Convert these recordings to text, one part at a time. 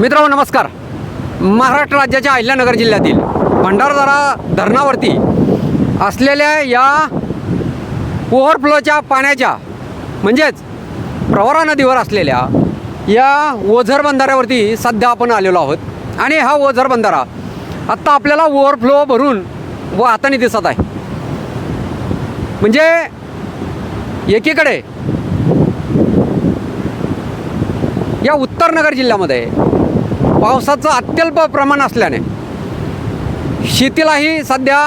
मित्रांनो नमस्कार. महाराष्ट्र राज्याच्या अहिल्यानगर जिल्ह्यातील भंडारदरा धरणावरती असलेल्या या ओव्हरफ्लोच्या पाण्याच्या म्हणजेच प्रवरा नदीवर असलेल्या या ओझर बंधाऱ्यावरती सध्या आपण आलेलो आहोत. आणि हा ओझर बंधारा आत्ता आपल्याला ओव्हरफ्लो भरून व हाताने दिसत आहे. म्हणजे एकीकडे या उत्तर नगर जिल्ह्यामध्ये पावसाचं अत्यल्प प्रमाण असल्याने शेतीलाही सध्या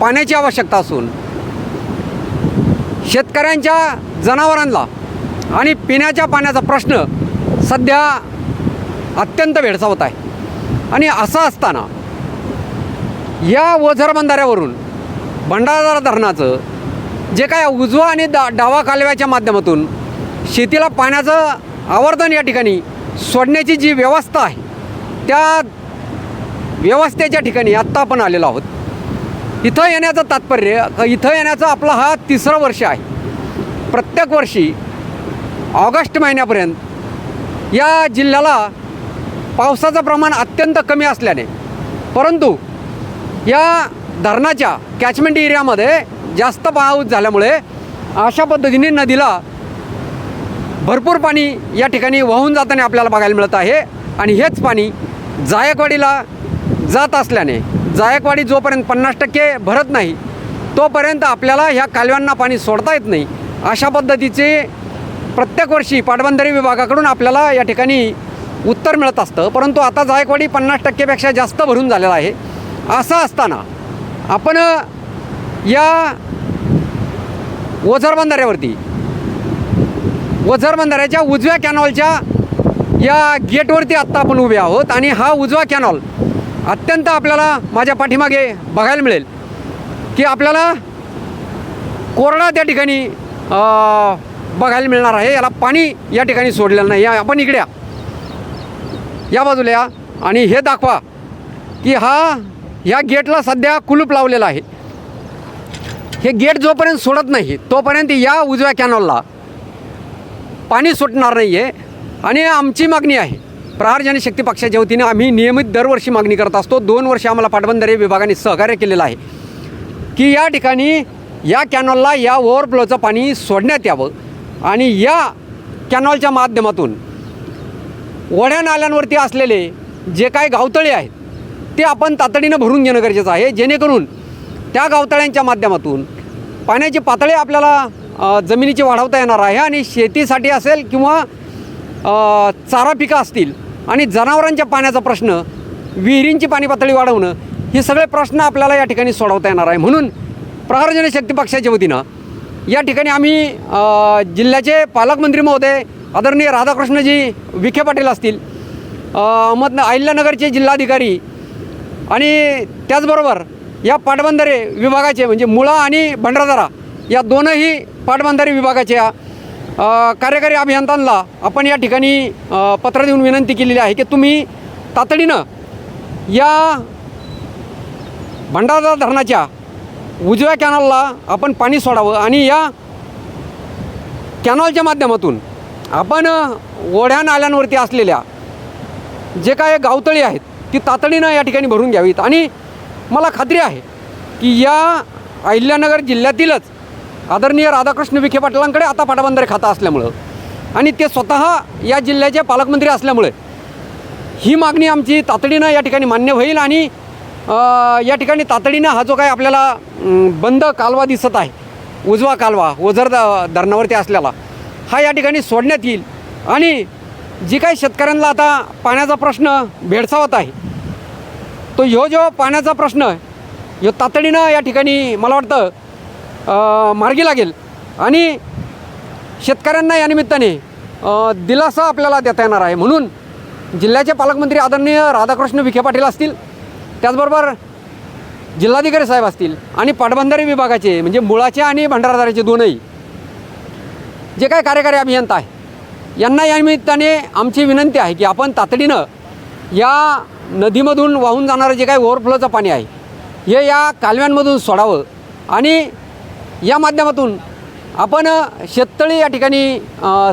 पाण्याची आवश्यकता असून शेतकऱ्यांच्या जनावरांना आणि पिण्याच्या पाण्याचा प्रश्न सध्या अत्यंत भेडसावत आहे. आणि असं असताना या ओझर बंधाऱ्यावरून भंडारा धरणाचं जे काय उजवा आणि दा डावा कालव्याच्या माध्यमातून शेतीला पाण्याचं आवर्धन या ठिकाणी सोडण्याची जी व्यवस्था आहे त्या व्यवस्थेच्या ठिकाणी आत्ता आपण आलेलो आहोत. इथं येण्याचं तात्पर्य इथं येण्याचं आपला हा तिसरं वर्ष आहे. प्रत्येक वर्षी ऑगस्ट महिन्यापर्यंत या जिल्ह्याला पावसाचं प्रमाण अत्यंत कमी असल्याने परंतु या धरणाच्या कॅचमेंट एरियामध्ये जास्त पाऊस झाल्यामुळे अशा पद्धतीने नदीला भरपूर पाणी या ठिकाणी वाहून जाताना आपल्याला बघायला मिळत आहे. आणि हेच पाणी जायकवाडीला जात असल्याने जायकवाडी जोपर्यंत पन्नास टक्के भरत नाही तोपर्यंत आपल्याला ह्या कालव्यांना पाणी सोडता येत नाही. अशा पद्धतीचे प्रत्येक वर्षी पाटबंधारे विभागाकडून आपल्याला या ठिकाणी उत्तर मिळत असतं. परंतु आता जायकवाडी पन्नास टक्केपेक्षा जास्त भरून झालेला आहे. असं असताना आपण या ओझर बंधाऱ्यावरती ओझर बंधाऱ्याच्या उजव्या कॅनॉलच्या या गेटवरती आत्ता आपण उभे आहोत आणि हा उजवा कॅनॉल अत्यंत आपल्याला माझ्या पाठीमागे बघायला मिळेल की आपल्याला कोरडा त्या ठिकाणी बघायला मिळणार आहे. याला पाणी या ठिकाणी सोडलेलं नाही. या आपण इकड्या या. या बाजूला या आणि हे दाखवा की हा ह्या गेटला सध्या कुलूप लावलेला आहे. हे गेट जोपर्यंत सोडत नाही तोपर्यंत या उजव्या कॅनॉलला पाणी सुटणार नाही आहे आणि आमची मागणी आहे. प्रहार जनशक्ती पक्षाच्या वतीने आम्ही नियमित दरवर्षी मागणी करत असतो. दोन वर्ष आम्हाला पाटबंधारे विभागाने सहकार्य केलेलं आहे. की या ठिकाणी या कॅनॉलला या ओव्हरफ्लोचं पाणी सोडण्यात यावं आणि या कॅनॉलच्या माध्यमातून वड्या नाल्यांवरती असलेले जे काय गावतळे आहेत ते आपण तातडीनं भरून घेणं गरजेचं आहे. जेणेकरून त्या गावतळ्यांच्या माध्यमातून पाण्याची पातळी आपल्याला जमिनीची वाढवता येणार आहे आणि शेतीसाठी असेल किंवा चारा पिकं असतील आणि जनावरांच्या पाण्याचा प्रश्न विहिरींची पाणी पातळी वाढवणं हे सगळे प्रश्न आपल्याला या ठिकाणी सोडवता येणार आहे. म्हणून प्रहार जनशक्ती पक्षाच्या वतीनं या ठिकाणी आम्ही जिल्ह्याचे पालकमंत्री महोदय आदरणीय राधाकृष्णजी विखे पाटील असतील अ, अहमद अहिल्यानगरचे जिल्हाधिकारी आणि त्याचबरोबर या पाटबंधारे विभागाचे म्हणजे मुळा आणि भंडारदारा या दोनही पाटबंधारे विभागाच्या कार्यकारी अभियंत्यांना आपण या ठिकाणी पत्र देऊन विनंती केलेली आहे की तुम्ही तातडीनं या भंडारा धरणाच्या उजव्या कॅनलला आपण पाणी सोडावं आणि या कॅनॉलच्या माध्यमातून आपण ओढ्या नाल्यांवरती असलेल्या जे काय गावतळी आहेत ती तातडीनं या ठिकाणी भरून घ्यावीत. आणि मला खात्री आहे की या अहिल्यानगर जिल्ह्यातीलच आदरणीय राधाकृष्ण विखे पाटलांकडे आता पाटबंधारे खातं असल्यामुळं. आणि ते स्वतः या जिल्ह्याचे पालकमंत्री असल्यामुळे. ही मागणी आमची तातडीनं या ठिकाणी मान्य होईल आणि या ठिकाणी तातडीनं हा जो काय आपल्याला बंद कालवा दिसत आहे उजवा कालवा ओझर द धरणावरती असलेला हा या ठिकाणी सोडण्यात येईल. आणि जी काही शेतकऱ्यांना आता पाण्याचा प्रश्न भेडसावत आहे तो ह्यो जो पाण्याचा प्रश्न ह्यो तातडीनं या ठिकाणी मला वाटतं मार्गी लागेल. आणि शेतकऱ्यांना या निमित्ताने दिलासा आपल्याला देता येणार आहे. म्हणून जिल्ह्याचे पालकमंत्री आदरणीय राधाकृष्ण विखे पाटील असतील त्याचबरोबर जिल्हाधिकारी साहेब असतील आणि पाटबंधारे विभागाचे म्हणजे मुळाचे आणि भंडारदाराचे दोनही जे काय कार्यकारी अभियंता आहे यांना या निमित्ताने आमची विनंती आहे की आपण तातडीनं या नदीमधून वाहून जाणारं जे काही ओव्हरफ्लोचं पाणी आहे हे या कालव्यांमधून सोडावं आणि या माध्यमातून आपण शेततळी या ठिकाणी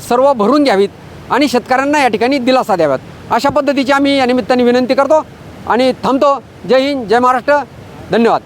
सर्व भरून घ्यावीत आणि शेतकऱ्यांना या ठिकाणी दिलासा द्याव्यात. अशा पद्धतीची आम्ही या निमित्ताने विनंती करतो आणि थांबतो. जय हिंद जय महाराष्ट्र. धन्यवाद.